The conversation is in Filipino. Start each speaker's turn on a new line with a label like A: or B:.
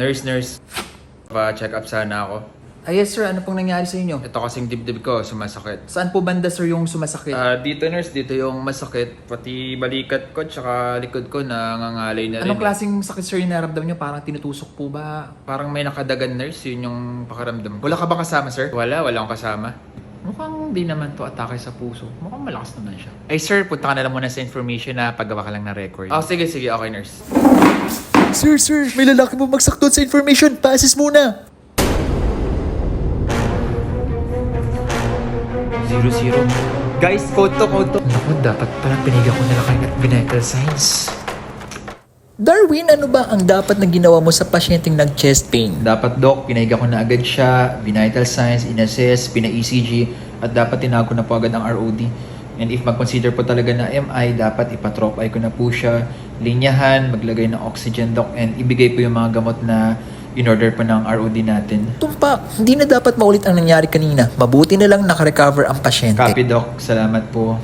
A: Nurse, nurse. Pa-check up sana ako.
B: Ay, yes sir, ano pong nangyari sa inyo?
A: Ito kasing dibdib ko, sumasakit.
B: Saan po banda sir yung sumasakit?
A: Ah, dito nurse, dito yung masakit. Pati balikat ko, tsaka likod ko nangangalay na rin.
B: Anong klaseng sakit sir yung naramdam nyo? Parang tinutusok po ba?
A: Parang may nakadagan nurse, yun yung pakaramdam ko. Wala ka ba kasama, sir? Wala, wala akong kasama. Mukhang di naman to atake sa puso. Mukhang malakas naman siya. Ay sir, punta ka na lang muna sa information na paggawa ka lang ng record. Oh, sige, sige. Okay, nurse.
B: Sir, sir, may lalaki po magsaktot sa information. Pa-assist muna.
A: Zero, zero. Guys, code to, code to.
B: Naku, dapat pala piniga ko nila kayo at vital signs. Darwin, ano ba ang dapat na ginawa mo sa pasyenteng nag-chest pain?
A: Dapat, Doc, pinaiga ko na agad siya, binital signs, inassess, pina-ECG, at dapat tinago na po agad ang ROD. And if mag-consider po talaga na MI, dapat ipatrop eye ko na po siya, linyahan, maglagay ng oxygen, Doc, and ibigay po yung mga gamot na in-order po ng ROD natin.
B: Tumpak, hindi na dapat maulit ang nangyari kanina. Mabuti na lang nakarecover ang pasyente.
A: Copy, Doc. Salamat po.